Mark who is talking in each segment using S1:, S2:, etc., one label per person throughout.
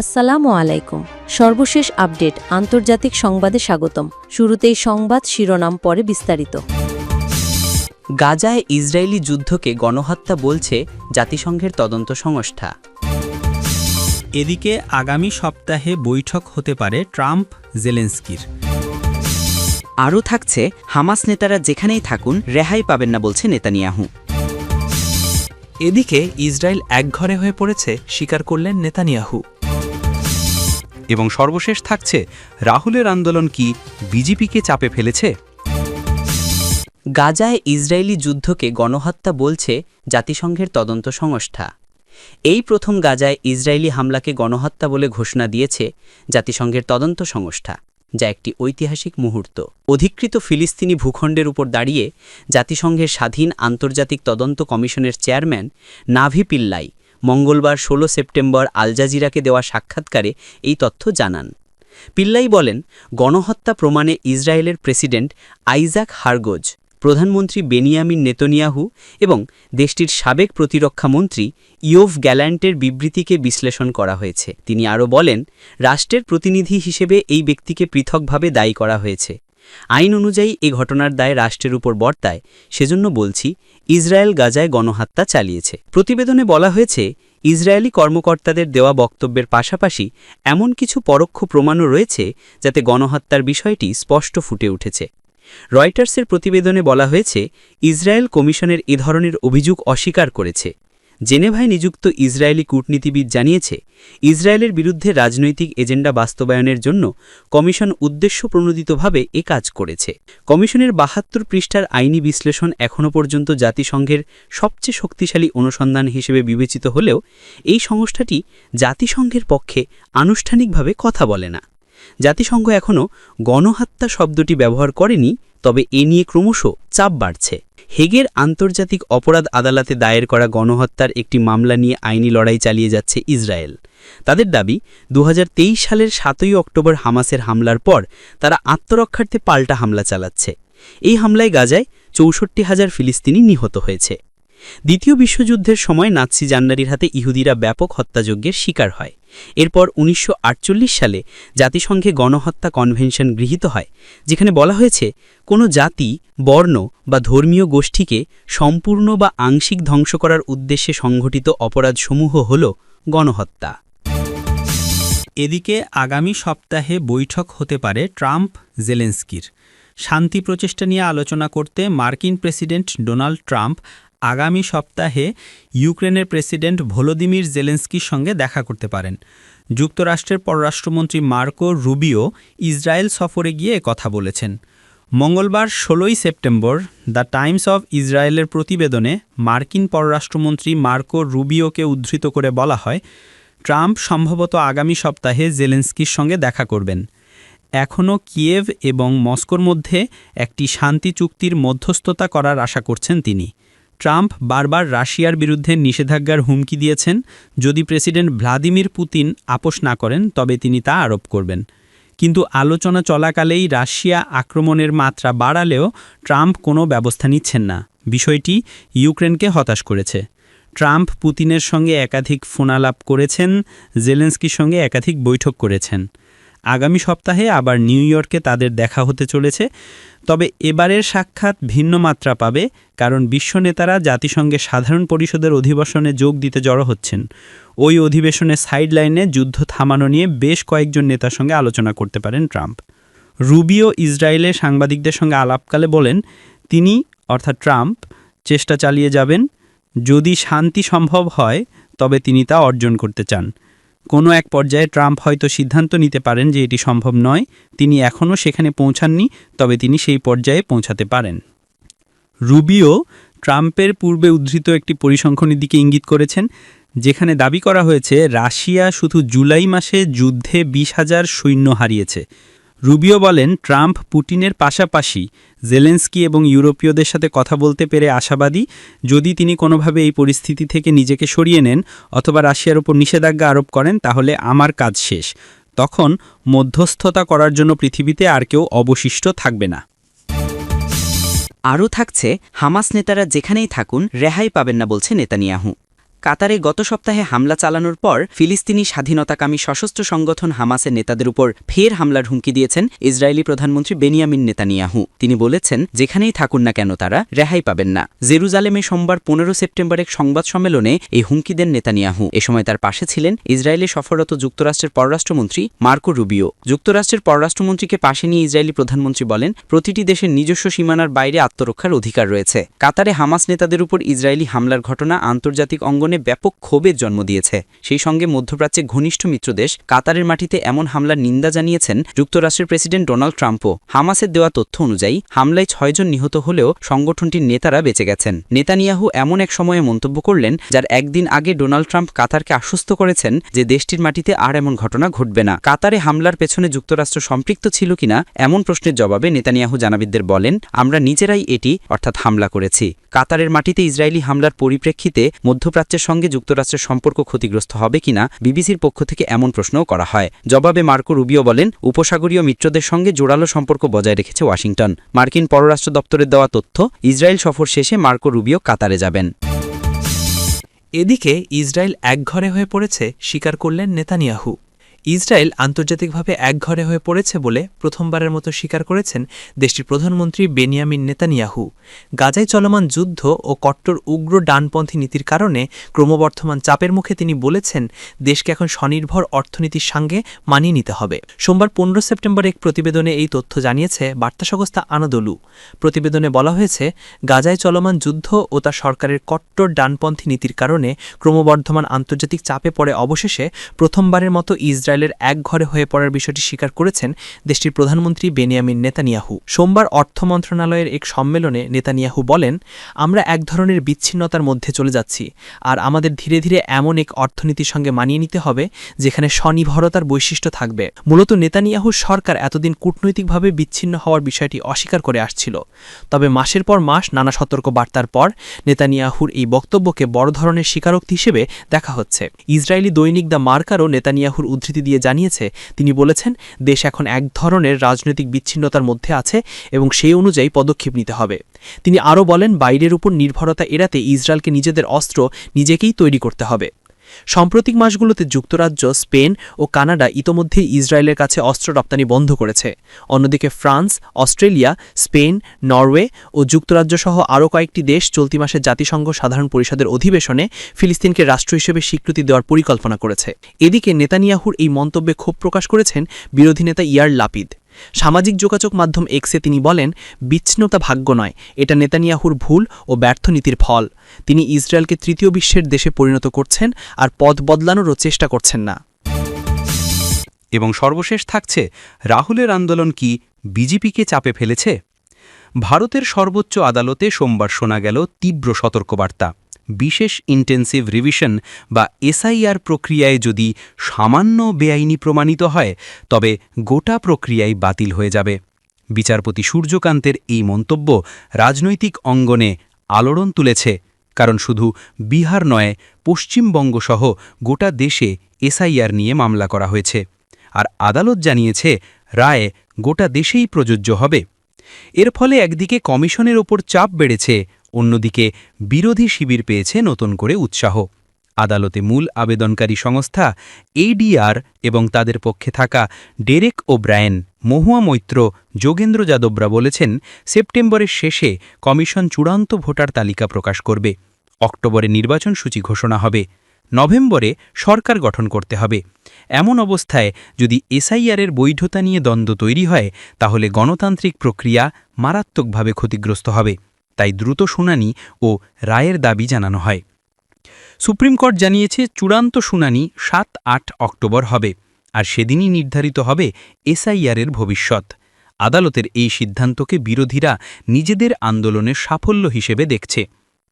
S1: আসসালামু আলাইকুম সর্বশেষ আপডেট আন্তর্জাতিক সংবাদে স্বাগতম শুরুতেই সংবাদ শিরোনাম পরে বিস্তারিত গাজায় ইসরায়েলি যুদ্ধকে গণহত্যা বলছে জাতিসংঘের তদন্ত সংস্থা
S2: এদিকে আগামী সপ্তাহে বৈঠক হতে পারে ট্রাম্প জেলেন্সকির
S3: আরও থাকছে হামাস নেতারা যেখানেই থাকুন রেহাই পাবেন না বলছে নেতানিয়াহু
S4: এদিকে ইসরায়েল একঘরে হয়ে পড়েছে স্বীকার করলেন নেতানিয়াহু
S5: এবং সর্বশেষ থাকছে রাহুলের আন্দোলন কি বিজেপিকে চাপে ফেলেছে
S6: গাজায় ইসরায়েলি যুদ্ধকে গণহত্যা বলছে জাতিসংঘের তদন্ত সংস্থা এই প্রথম গাজায় ইসরায়েলি হামলাকে গণহত্যা বলে ঘোষণা দিয়েছে জাতিসংঘের তদন্ত সংস্থা যা একটি ঐতিহাসিক মুহূর্ত অধিকৃত ফিলিস্তিনি ভূখণ্ডের উপর দাঁড়িয়ে জাতিসংঘের স্বাধীন আন্তর্জাতিক তদন্ত কমিশনের চেয়ারম্যান নাভি পিল্লাই মঙ্গলবার ১৬ সেপ্টেম্বর আল জাজিরাকে দেওয়া সাক্ষাৎকারে এই তথ্য জানান পিল্লাই বলেন গণহত্যা প্রমাণে ইসরায়েলের প্রেসিডেন্ট আইজাক হার্গোজ প্রধানমন্ত্রী বেনিয়ামিন নেতনিয়াহু এবং দেশটির সাবেক প্রতিরক্ষামন্ত্রী ইয়োভ গ্যালান্টের বিবৃতিকে বিশ্লেষণ করা হয়েছে তিনি আরও বলেন রাষ্ট্রের প্রতিনিধি হিসেবে এই ব্যক্তিকে পৃথকভাবে দায়ী করা হয়েছে আইন অনুযায়ী এ ঘটনার দায় রাষ্ট্রের উপর বর্তায় সেজন্য বলছি ইসরায়েল গাজায় গণহত্যা চালিয়েছে প্রতিবেদনে বলা হয়েছে ইসরায়েলি কর্মকর্তাদের দেওয়া বক্তব্যের পাশাপাশি এমন কিছু পরোক্ষ প্রমাণও রয়েছে যাতে গণহত্যার বিষয়টি স্পষ্ট ফুটে উঠেছে রয়টার্সের প্রতিবেদনে বলা হয়েছে ইসরায়েল কমিশনের এ ধরনের অভিযোগ অস্বীকার করেছে জেনেভায় নিযুক্ত ইসরায়েলি কূটনীতিবিদ জানিয়েছে ইসরায়েলের বিরুদ্ধে রাজনৈতিক এজেন্ডা বাস্তবায়নের জন্য কমিশন উদ্দেশ্য প্রণোদিতভাবে এ কাজ করেছে কমিশনের বাহাত্তর পৃষ্ঠার আইনি বিশ্লেষণ এখনও পর্যন্ত জাতিসংঘের সবচেয়ে শক্তিশালী অনুসন্ধান হিসেবে বিবেচিত হলেও এই সংস্থাটি জাতিসংঘের পক্ষে আনুষ্ঠানিকভাবে কথা বলে না জাতিসংঘ এখনও গণহত্যা শব্দটি ব্যবহার করেনি তবে এ নিয়ে ক্রমশ চাপ বাড়ছে হেগের আন্তর্জাতিক অপরাধ আদালতে দায়ের করা গণহত্যার একটি মামলা নিয়ে আইনি লড়াই চালিয়ে যাচ্ছে ইসরায়েল তাদের দাবি দু সালের সাতই অক্টোবর হামাসের হামলার পর তারা আত্মরক্ষার্থে পাল্টা হামলা চালাচ্ছে এই হামলায় গাজায় চৌষট্টি হাজার ফিলিস্তিনি নিহত হয়েছে দ্বিতীয় বিশ্বযুদ্ধের সময় নাৎসি জান্নারির হাতে ইহুদিরা ব্যাপক হত্যাযজ্ঞের শিকার হয় এরপর উনিশশো সালে জাতিসংঘে গণহত্যা কনভেনশন গৃহীত হয় যেখানে বলা হয়েছে কোনো জাতি বর্ণ বা ধর্মীয় গোষ্ঠীকে সম্পূর্ণ বা আংশিক ধ্বংস করার উদ্দেশ্যে সংঘটিত অপরাধসমূহ হল গণহত্যা
S7: এদিকে আগামী সপ্তাহে বৈঠক হতে পারে ট্রাম্প জেলেন্সকির শান্তি প্রচেষ্টা নিয়ে আলোচনা করতে মার্কিন প্রেসিডেন্ট ডোনাল্ড ট্রাম্প আগামী সপ্তাহে ইউক্রেনের প্রেসিডেন্ট ভলোদিমির জেলেন্সকির সঙ্গে দেখা করতে পারেন যুক্তরাষ্ট্রের পররাষ্ট্রমন্ত্রী মার্কো রুবিও ইসরায়েল সফরে গিয়ে কথা বলেছেন মঙ্গলবার ষোলোই সেপ্টেম্বর দ্য টাইমস অব ইসরায়েলের প্রতিবেদনে মার্কিন পররাষ্ট্রমন্ত্রী মার্কো রুবিওকে উদ্ধৃত করে বলা হয় ট্রাম্প সম্ভবত আগামী সপ্তাহে জেলেন্সকির সঙ্গে দেখা করবেন এখনও কিয়েভ এবং মস্কোর মধ্যে একটি শান্তি চুক্তির মধ্যস্থতা করার আশা করছেন তিনি ট্রাম্প বারবার রাশিয়ার বিরুদ্ধে নিষেধাজ্ঞার হুমকি দিয়েছেন যদি প্রেসিডেন্ট ভ্লাদিমির পুতিন আপোষ না করেন তবে তিনি তা আরোপ করবেন কিন্তু আলোচনা চলাকালেই রাশিয়া আক্রমণের মাত্রা বাড়ালেও ট্রাম্প কোনো ব্যবস্থা নিচ্ছেন না বিষয়টি ইউক্রেনকে হতাশ করেছে ট্রাম্প পুতিনের সঙ্গে একাধিক ফোনালাপ করেছেন জেলেন্সকির সঙ্গে একাধিক বৈঠক করেছেন আগামী সপ্তাহে আবার নিউ ইয়র্কে তাদের দেখা হতে চলেছে তবে এবারের সাক্ষাৎ ভিন্ন মাত্রা পাবে কারণ বিশ্ব নেতারা জাতিসংঘে সাধারণ পরিষদের অধিবেশনে যোগ দিতে জড়ো হচ্ছেন ওই অধিবেশনে সাইডলাইনে যুদ্ধ থামানো নিয়ে বেশ কয়েকজন নেতার সঙ্গে আলোচনা করতে পারেন ট্রাম্প রুবিও ইসরায়েলে সাংবাদিকদের সঙ্গে আলাপকালে বলেন তিনি অর্থাৎ ট্রাম্প চেষ্টা চালিয়ে যাবেন যদি শান্তি সম্ভব হয় তবে তিনি তা অর্জন করতে চান কোনো এক পর্যায়ে ট্রাম্প হয়তো সিদ্ধান্ত নিতে পারেন যে এটি সম্ভব নয় তিনি এখনও সেখানে পৌঁছাননি তবে তিনি সেই পর্যায়ে পৌঁছাতে পারেন রুবিও ট্রাম্পের পূর্বে উদ্ধৃত একটি পরিসংখ্যানের দিকে ইঙ্গিত করেছেন যেখানে দাবি করা হয়েছে রাশিয়া শুধু জুলাই মাসে যুদ্ধে বিশ হাজার সৈন্য হারিয়েছে রুবিও বলেন ট্রাম্প পুটিনের পাশাপাশি জেলেন্সকি এবং ইউরোপীয়দের সাথে কথা বলতে পেরে আশাবাদী যদি তিনি কোনোভাবে এই পরিস্থিতি থেকে নিজেকে সরিয়ে নেন অথবা রাশিয়ার ওপর নিষেধাজ্ঞা আরোপ করেন তাহলে আমার কাজ শেষ তখন মধ্যস্থতা করার জন্য পৃথিবীতে আর কেউ অবশিষ্ট থাকবে না
S8: আরও থাকছে হামাস নেতারা যেখানেই থাকুন রেহাই পাবেন না বলছে নেতানিয়াহু কাতারে গত সপ্তাহে হামলা চালানোর পর ফিলিস্তিনি স্বাধীনতাকামী সশস্ত্র সংগঠন হামাসের নেতাদের উপর ফের হামলার হুমকি দিয়েছেন ইসরায়েলি প্রধানমন্ত্রী বেনিয়ামিন নেতানিয়াহু তিনি বলেছেন যেখানেই থাকুন না কেন তারা রেহাই পাবেন না জেরুজালেমে সোমবার পনেরো সেপ্টেম্বর এক সংবাদ সম্মেলনে এই হুমকি দেন নেতানিয়াহু এ সময় তার পাশে ছিলেন ইসরায়েলে সফররত যুক্তরাষ্ট্রের পররাষ্ট্রমন্ত্রী মার্কো রুবিও যুক্তরাষ্ট্রের পররাষ্ট্রমন্ত্রীকে পাশে নিয়ে ইসরায়েলি প্রধানমন্ত্রী বলেন প্রতিটি দেশের নিজস্ব সীমানার বাইরে আত্মরক্ষার অধিকার রয়েছে কাতারে হামাস নেতাদের উপর ইসরায়েলি হামলার ঘটনা আন্তর্জাতিক অঙ্গনে মনে ব্যাপক ক্ষোভের জন্ম দিয়েছে সেই সঙ্গে মধ্যপ্রাচ্যে ঘনিষ্ঠ মিত্রদেশ কাতারের মাটিতে এমন হামলার নিন্দা জানিয়েছেন যুক্তরাষ্ট্রের প্রেসিডেন্ট ডোনাল্ড ট্রাম্পও হামাসের দেওয়া তথ্য অনুযায়ী হামলায় ছয়জন নিহত হলেও সংগঠনটির নেতারা বেঁচে গেছেন নেতানিয়াহু এমন এক সময়ে মন্তব্য করলেন যার একদিন আগে ডোনাল্ড ট্রাম্প কাতারকে আশ্বস্ত করেছেন যে দেশটির মাটিতে আর এমন ঘটনা ঘটবে না কাতারে হামলার পেছনে যুক্তরাষ্ট্র সম্পৃক্ত ছিল কিনা এমন প্রশ্নের জবাবে নেতানিয়াহু জানাবিদদের বলেন আমরা নিজেরাই এটি অর্থাৎ হামলা করেছি কাতারের মাটিতে ইসরায়েলি হামলার পরিপ্রেক্ষিতে মধ্যপ্রাচ্যের সঙ্গে যুক্তরাষ্ট্রের সম্পর্ক ক্ষতিগ্রস্ত হবে কিনা বিবিসির পক্ষ থেকে এমন প্রশ্নও করা হয় জবাবে মার্কো রুবিও বলেন উপসাগরীয় মিত্রদের সঙ্গে জোরালো সম্পর্ক বজায় রেখেছে ওয়াশিংটন মার্কিন পররাষ্ট্র দপ্তরের দেওয়া তথ্য ইসরায়েল সফর শেষে মার্কো রুবিও কাতারে যাবেন
S9: এদিকে ইসরায়েল একঘরে হয়ে পড়েছে স্বীকার করলেন নেতানিয়াহু ইসরায়েল আন্তর্জাতিকভাবে একঘরে হয়ে পড়েছে বলে প্রথমবারের মতো স্বীকার করেছেন দেশটির প্রধানমন্ত্রী বেনিয়ামিন নেতানিয়াহু গাজায় চলমান যুদ্ধ ও কট্টর উগ্র ডানপন্থী নীতির কারণে ক্রমবর্ধমান চাপের মুখে তিনি বলেছেন দেশকে এখন স্বনির্ভর অর্থনীতির সঙ্গে মানিয়ে নিতে হবে সোমবার পনেরো সেপ্টেম্বর এক প্রতিবেদনে এই তথ্য জানিয়েছে বার্তা সংস্থা আনাদলু প্রতিবেদনে বলা হয়েছে গাজায় চলমান যুদ্ধ ও তার সরকারের কট্টর ডানপন্থী নীতির কারণে ক্রমবর্ধমান আন্তর্জাতিক চাপে পড়ে অবশেষে প্রথমবারের মতো ইসরায়েল ইসরায়েলের ঘরে হয়ে পড়ার বিষয়টি স্বীকার করেছেন দেশটির প্রধানমন্ত্রী বেনিয়ামিন নেতানিয়াহু সোমবার অর্থ মন্ত্রণালয়ের এক সম্মেলনে নেতানিয়াহু বলেন আমরা এক ধরনের বিচ্ছিন্নতার মধ্যে চলে যাচ্ছি আর আমাদের ধীরে ধীরে এমন এক অর্থনীতির সঙ্গে মানিয়ে নিতে হবে যেখানে স্বনির্ভরতার বৈশিষ্ট্য থাকবে মূলত নেতানিয়াহু সরকার এতদিন কূটনৈতিকভাবে বিচ্ছিন্ন হওয়ার বিষয়টি অস্বীকার করে আসছিল তবে মাসের পর মাস নানা সতর্ক বার্তার পর নেতানিয়াহুর এই বক্তব্যকে বড় ধরনের স্বীকারোক্তি হিসেবে দেখা হচ্ছে ইসরায়েলি দৈনিক দ্য মার্কারও নেতানিয়াহুর উদ্ধৃতি দিয়ে জানিয়েছে তিনি বলেছেন দেশ এখন এক ধরনের রাজনৈতিক বিচ্ছিন্নতার মধ্যে আছে এবং সেই অনুযায়ী পদক্ষেপ নিতে হবে তিনি আরও বলেন বাইরের উপর নির্ভরতা এড়াতে ইসরায়েলকে নিজেদের অস্ত্র নিজেকেই তৈরি করতে হবে সাম্প্রতিক মাসগুলোতে যুক্তরাজ্য স্পেন ও কানাডা ইতোমধ্যে ইসরায়েলের কাছে অস্ত্র রপ্তানি বন্ধ করেছে অন্যদিকে ফ্রান্স অস্ট্রেলিয়া স্পেন নরওয়ে ও যুক্তরাজ্য সহ আরও কয়েকটি দেশ চলতি মাসে জাতিসংঘ সাধারণ পরিষদের অধিবেশনে ফিলিস্তিনকে রাষ্ট্র হিসেবে স্বীকৃতি দেওয়ার পরিকল্পনা করেছে এদিকে নেতানিয়াহুর এই মন্তব্যে ক্ষোভ প্রকাশ করেছেন বিরোধী নেতা ইয়ার লাপিদ সামাজিক যোগাযোগ মাধ্যম এক্সে তিনি বলেন বিচ্ছিন্নতা ভাগ্য নয় এটা নেতানিয়াহুর ভুল ও ব্যর্থ নীতির ফল তিনি ইসরায়েলকে তৃতীয় বিশ্বের দেশে পরিণত করছেন আর পথ বদলানোরও চেষ্টা করছেন না
S5: এবং সর্বশেষ থাকছে রাহুলের আন্দোলন কি বিজেপিকে চাপে ফেলেছে ভারতের সর্বোচ্চ আদালতে সোমবার শোনা গেল তীব্র সতর্কবার্তা বিশেষ ইন্টেন্সিভ রিভিশন বা এসআইআর প্রক্রিয়ায় যদি সামান্য বেআইনি প্রমাণিত হয় তবে গোটা প্রক্রিয়াই বাতিল হয়ে যাবে বিচারপতি সূর্যকান্তের এই মন্তব্য রাজনৈতিক অঙ্গনে আলোড়ন তুলেছে কারণ শুধু বিহার নয় পশ্চিমবঙ্গসহ গোটা দেশে এসআইআর নিয়ে মামলা করা হয়েছে আর আদালত জানিয়েছে রায় গোটা দেশেই প্রযোজ্য হবে এর ফলে একদিকে কমিশনের ওপর চাপ বেড়েছে অন্যদিকে বিরোধী শিবির পেয়েছে নতুন করে উৎসাহ আদালতে মূল আবেদনকারী সংস্থা এডিআর এবং তাদের পক্ষে থাকা ডেরেক ও ব্রায়েন মহুয়া মৈত্র যোগেন্দ্র যাদবরা বলেছেন সেপ্টেম্বরের শেষে কমিশন চূড়ান্ত ভোটার তালিকা প্রকাশ করবে অক্টোবরে নির্বাচন সূচি ঘোষণা হবে নভেম্বরে সরকার গঠন করতে হবে এমন অবস্থায় যদি এসআইআরের বৈধতা নিয়ে দ্বন্দ্ব তৈরি হয় তাহলে গণতান্ত্রিক প্রক্রিয়া মারাত্মকভাবে ক্ষতিগ্রস্ত হবে তাই দ্রুত শুনানি ও রায়ের দাবি জানানো হয় সুপ্রিম কোর্ট জানিয়েছে চূড়ান্ত শুনানি সাত আট অক্টোবর হবে আর সেদিনই নির্ধারিত হবে এসআইআরের ভবিষ্যৎ আদালতের এই সিদ্ধান্তকে বিরোধীরা নিজেদের আন্দোলনের সাফল্য হিসেবে দেখছে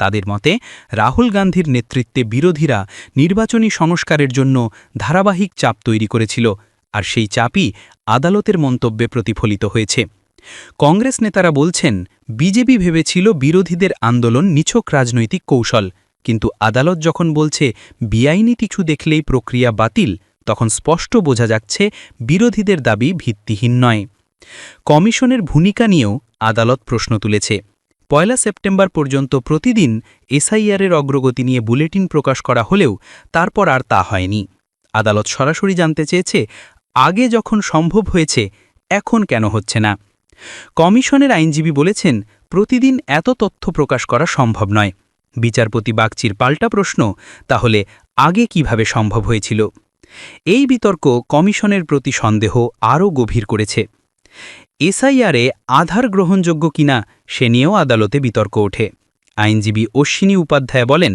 S5: তাদের মতে রাহুল গান্ধীর নেতৃত্বে বিরোধীরা নির্বাচনী সংস্কারের জন্য ধারাবাহিক চাপ তৈরি করেছিল আর সেই চাপই আদালতের মন্তব্যে প্রতিফলিত হয়েছে কংগ্রেস নেতারা বলছেন বিজেপি ভেবেছিল বিরোধীদের আন্দোলন নিছক রাজনৈতিক কৌশল কিন্তু আদালত যখন বলছে বিআইনি কিছু দেখলেই প্রক্রিয়া বাতিল তখন স্পষ্ট বোঝা যাচ্ছে বিরোধীদের দাবি ভিত্তিহীন নয় কমিশনের ভূমিকা নিয়েও আদালত প্রশ্ন তুলেছে পয়লা সেপ্টেম্বর পর্যন্ত প্রতিদিন এসআইআরের অগ্রগতি নিয়ে বুলেটিন প্রকাশ করা হলেও তারপর আর তা হয়নি আদালত সরাসরি জানতে চেয়েছে আগে যখন সম্ভব হয়েছে এখন কেন হচ্ছে না কমিশনের আইনজীবী বলেছেন প্রতিদিন এত তথ্য প্রকাশ করা সম্ভব নয় বিচারপতি বাগচির পাল্টা প্রশ্ন তাহলে আগে কিভাবে সম্ভব হয়েছিল এই বিতর্ক কমিশনের প্রতি সন্দেহ আরও গভীর করেছে এসআইআরে আধার গ্রহণযোগ্য কিনা সে নিয়েও আদালতে বিতর্ক ওঠে আইনজীবী অশ্বিনী উপাধ্যায় বলেন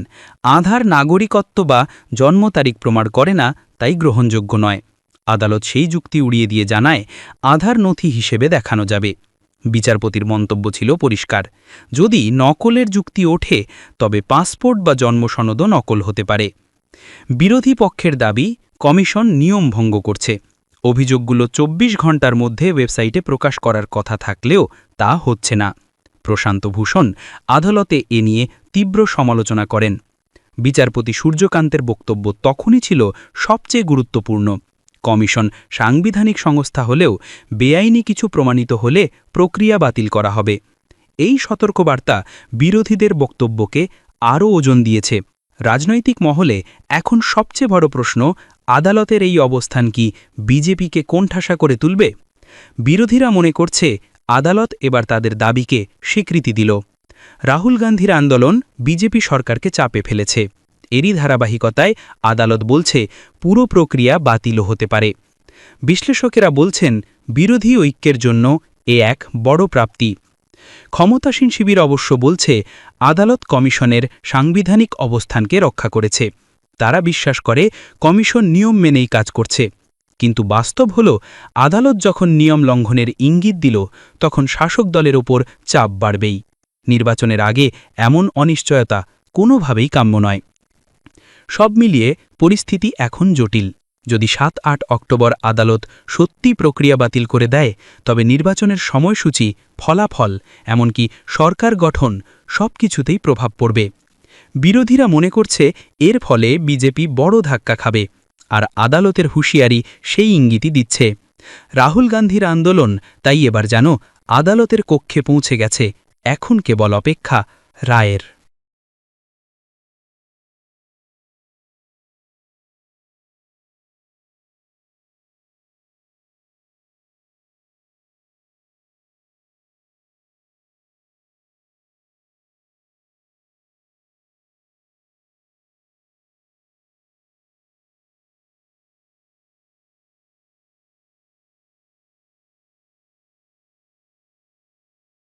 S5: আধার নাগরিকত্ব বা জন্ম তারিখ প্রমাণ করে না তাই গ্রহণযোগ্য নয় আদালত সেই যুক্তি উড়িয়ে দিয়ে জানায় আধার নথি হিসেবে দেখানো যাবে বিচারপতির মন্তব্য ছিল পরিষ্কার যদি নকলের যুক্তি ওঠে তবে পাসপোর্ট বা জন্মসনদও নকল হতে পারে বিরোধী পক্ষের দাবি কমিশন নিয়ম ভঙ্গ করছে অভিযোগগুলো ২৪ ঘন্টার মধ্যে ওয়েবসাইটে প্রকাশ করার কথা থাকলেও তা হচ্ছে না প্রশান্ত ভূষণ আদালতে এ নিয়ে তীব্র সমালোচনা করেন বিচারপতি সূর্যকান্তের বক্তব্য তখনই ছিল সবচেয়ে গুরুত্বপূর্ণ কমিশন সাংবিধানিক সংস্থা হলেও বেআইনি কিছু প্রমাণিত হলে প্রক্রিয়া বাতিল করা হবে এই সতর্কবার্তা বিরোধীদের বক্তব্যকে আরও ওজন দিয়েছে রাজনৈতিক মহলে এখন সবচেয়ে বড় প্রশ্ন আদালতের এই অবস্থান কি বিজেপিকে কোণঠাসা করে তুলবে বিরোধীরা মনে করছে আদালত এবার তাদের দাবিকে স্বীকৃতি দিল রাহুল গান্ধীর আন্দোলন বিজেপি সরকারকে চাপে ফেলেছে এরই ধারাবাহিকতায় আদালত বলছে পুরো প্রক্রিয়া বাতিল হতে পারে বিশ্লেষকেরা বলছেন বিরোধী ঐক্যের জন্য এ এক বড় প্রাপ্তি ক্ষমতাসীন শিবির অবশ্য বলছে আদালত কমিশনের সাংবিধানিক অবস্থানকে রক্ষা করেছে তারা বিশ্বাস করে কমিশন নিয়ম মেনেই কাজ করছে কিন্তু বাস্তব হল আদালত যখন নিয়ম লঙ্ঘনের ইঙ্গিত দিল তখন শাসক দলের ওপর চাপ বাড়বেই নির্বাচনের আগে এমন অনিশ্চয়তা কোনোভাবেই কাম্য নয় সব মিলিয়ে পরিস্থিতি এখন জটিল যদি সাত আট অক্টোবর আদালত সত্যি প্রক্রিয়া বাতিল করে দেয় তবে নির্বাচনের সময়সূচি ফলাফল এমনকি সরকার গঠন সব কিছুতেই প্রভাব পড়বে বিরোধীরা মনে করছে এর ফলে বিজেপি বড় ধাক্কা খাবে আর আদালতের হুঁশিয়ারি সেই ইঙ্গিতই দিচ্ছে রাহুল গান্ধীর আন্দোলন তাই এবার জানো আদালতের কক্ষে পৌঁছে গেছে এখন কেবল অপেক্ষা রায়ের